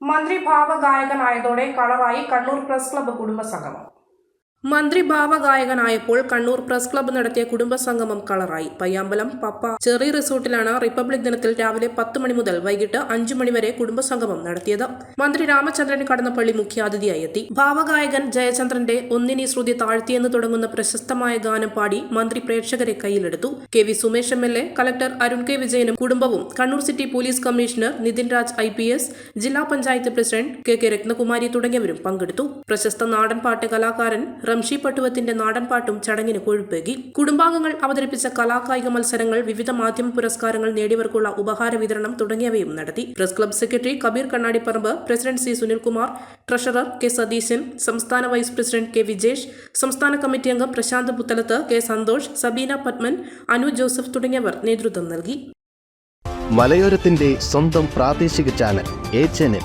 മന്ത്രി ഭാവഗായകനായതോടെ കളറായി Kannur press club കുടുംബസംഗമം. മന്ത്രി ഭാവഗായകനായപ്പോൾ കണ്ണൂർ പ്രസ് ക്ലബ്ബ് നടത്തിയ കുടുംബസംഗമം കളറായി. പയ്യാമ്പലം പപ്പ ചെറി റിസോർട്ടിലാണ് റിപ്പബ്ലിക് ദിനത്തിൽ രാവിലെ പത്ത് മണി മുതൽ വൈകിട്ട് അഞ്ചു മണിവരെ കുടുംബസംഗമം നടത്തിയത്. മന്ത്രി രാമചന്ദ്രൻ കടന്നപ്പള്ളി മുഖ്യാതിഥിയായി എത്തി. ഭാവഗായകൻ ജയചന്ദ്രന്റെ ഒന്നിനി ശ്രുതി താഴ്ത്തിയെന്ന് തുടങ്ങുന്ന പ്രശസ്തമായ ഗാനം പാടി മന്ത്രി പ്രേക്ഷകരെ കയ്യിലെടുത്തു. K V Sumesh M L A collector Arun K വിജയനും കുടുംബവും Kannur city police commissioner Nithin Raj I P S ജില്ലാ panchayat president K K Rathnakumari തുടങ്ങിയവരും പങ്കെടുത്തു. പ്രശസ്ത നാടൻ പാട്ട് കലാകാരൻ റംഷി പട്ടുവത്തിന്റെ നാടൻപാട്ടും ചടങ്ങിന് കൊഴുപ്പേകി. കുടുംബാംഗങ്ങൾ അവതരിപ്പിച്ച കലാകായിക മത്സരങ്ങൾ വിവിധ മാധ്യമ പുരസ്കാരങ്ങൾ നേടിയവർക്കുള്ള ഉപഹാര വിതരണം തുടങ്ങിയവയും നടത്തി. Press club secretary Kabeer Kannadiparamba president C Sunilkumar treasurer K Satheesan സംസ്ഥാന വൈസ് പ്രസിഡന്റ് കെ വിജേഷ് സംസ്ഥാന കമ്മിറ്റി അംഗം പ്രശാന്ത് പുത്തലത്ത് കെ സന്തോഷ് സബീന പത്മൻ അനു ജോസഫ് തുടങ്ങിയവർ നേതൃത്വം നൽകി. മലയോരത്തിന്റെ സ്വന്തം പ്രാദേശിക ചാനൽ ചാനൽ.